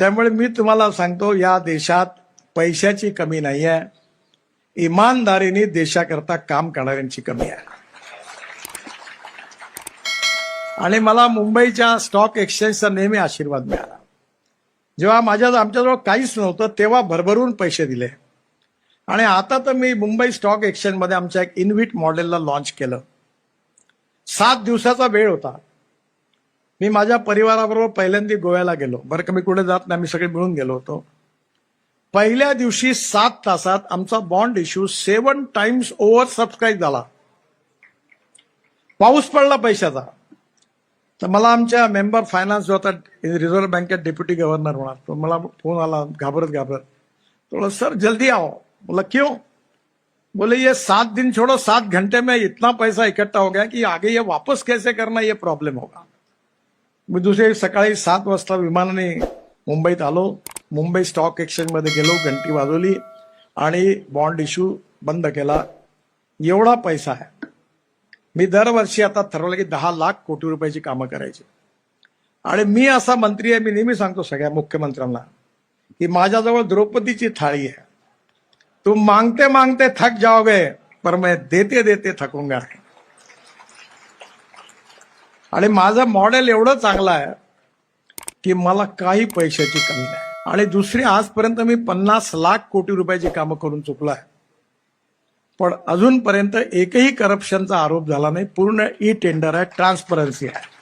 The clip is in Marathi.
त्यामुळे मी तुम्हाला सांगतो या देशात पैशाची कमी नाही आहे इमानदारीने देशाकरता काम करणाऱ्यांची कमी आहे. आणि मला मुंबईच्या स्टॉक एक्सचेंजचा नेहमी आशीर्वाद मिळाला. जेव्हा माझ्या आमच्याजवळ काहीच नव्हतं तेव्हा भरभरून पैसे दिले. आणि आता तर मी मुंबई स्टॉक एक्सचेंजमध्ये आमच्या एक इनव्हिट मॉडेलला लॉन्च केलं. सात दिवसाचा वेळ होता. मी माझ्या परिवाराबरोबर पहिल्यांदा गोव्याला गेलो. बरं का मी कुठे जात नाही आम्ही सगळे मिळून गेलो होतो. पहिल्या दिवशी सात तासात आमचा bond issue seven times over subscribe झाला. पाऊस पडला पैशाचा. तर मला आमच्या मेंबर फायनान्स जो होता रिझर्व्ह बँकेत डेप्युटी गव्हर्नर होणार तो मला फोन आला घाबरत घाबरत. तो सर जल्दी आओ. बोला क्यों? बोले ये सात दिन छोड़ो सात घंटे में इतना पैसा इकट्ठा हो गया कि आगे ये वापस कैसे करना ये प्रॉब्लेम होगा. मी दुसरे सकाळी सात वाजता विमानाने मुंबईत आलो. मुंबई स्टॉक एक्सचेंजमध्ये गेलो घंटी वाजवली आणि बॉन्ड इश्यू बंद केला. एवढा पैसा आहे. मी दरवर्षी आता ठरवलं की दहा लाख कोटी रुपयाची कामं करायची. आणि मी असा मंत्री आहे मी नेहमी सांगतो सगळ्या मुख्यमंत्र्यांना की माझ्याजवळ द्रौपदीची थाळी आहे. तू मागते मागते थक जाओगे पर मैं देते देते थकूंगा. आणि माझं मॉडेल एवढं चांगलं आहे की मला काही पैशाची कमी नाही. आणि दुसरी आजपर्यंत मी पन्नास लाख कोटी रुपयाची कामं करून चुकलो आहे. पण अजूनपर्यंत एकही करप्शनचा आरोप झाला नाही. पूर्ण ई टेंडर आहे ट्रान्सपरन्सी आहे.